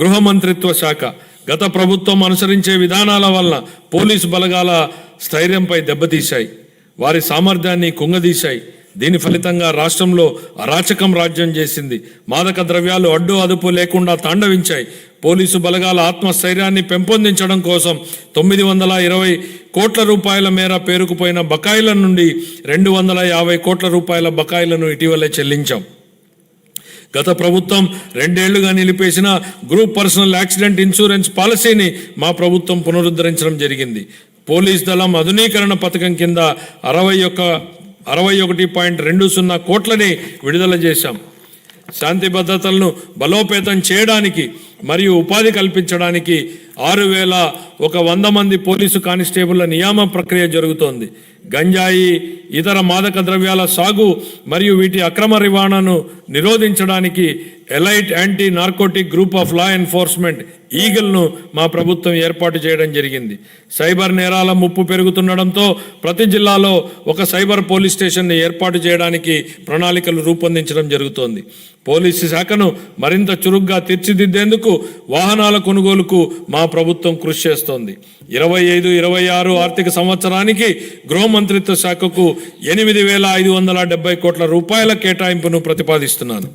గృహ మంత్రిత్వ శాఖ గత ప్రభుత్వం అనుసరించే విధానాల వల్ల పోలీసు బలగాల స్థైర్యంపై దెబ్బతీశాయి. వారి సామర్థ్యాన్ని కుంగదీశాయి. దీని ఫలితంగా రాష్ట్రంలో అరాచకం రాజ్యం చేసింది. మాదక ద్రవ్యాలు అడ్డు అదుపు లేకుండా తాండవించాయి. పోలీసు బలగాల ఆత్మస్థైర్యాన్ని పెంపొందించడం కోసం తొమ్మిది వందల ఇరవై కోట్ల రూపాయల మేర పేరుకుపోయిన బకాయిల నుండి రెండు వందల యాభై కోట్ల రూపాయల బకాయిలను ఇటీవలే చెల్లించాం. గత ప్రభుత్వం రెండేళ్ళుగా నిలిపేసిన గ్రూప్ పర్సనల్ యాక్సిడెంట్ ఇన్సూరెన్స్ పాలసీని మా ప్రభుత్వం పునరుద్ధరించడం జరిగింది. పోలీస్ దళం ఆధునీకరణ పథకం కింద అరవై ఒక్క అరవై ఒకటి పాయింట్ రెండు సున్నా కోట్లని విడుదల చేశాం. శాంతి భద్రతలను బలోపేతం చేయడానికి మరియు ఉపాధి కల్పించడానికి ఆరు వేల ఒక వంద మంది పోలీసు కానిస్టేబుల్ల నియామ ప్రక్రియ జరుగుతోంది. గంజాయి ఇతర మాదక ద్రవ్యాల సాగు మరియు వీటి అక్రమ రవాణాను నిరోధించడానికి elite anti narcotic group of law enforcement ఈగల్ను మా ప్రభుత్వం ఏర్పాటు చేయడం జరిగింది. సైబర్ నేరాల ముప్పు పెరుగుతుండడంతో ప్రతి జిల్లాలో ఒక సైబర్ పోలీస్ స్టేషన్ని ఏర్పాటు చేయడానికి ప్రణాళికలు రూపొందించడం జరుగుతోంది. పోలీసు శాఖను మరింత చురుగ్గా తీర్చిదిద్దేందుకు వాహనాల కొనుగోలుకు మా ప్రభుత్వం కృషి చేస్తోంది. ఇరవై ఐదు ఇరవై ఆరు ఆర్థిక సంవత్సరానికి గృహ మంత్రిత్వ శాఖకు ఎనిమిది వేల ఐదు వందల డెబ్బై కోట్ల రూపాయల కేటాయింపును ప్రతిపాదిస్తున్నాను.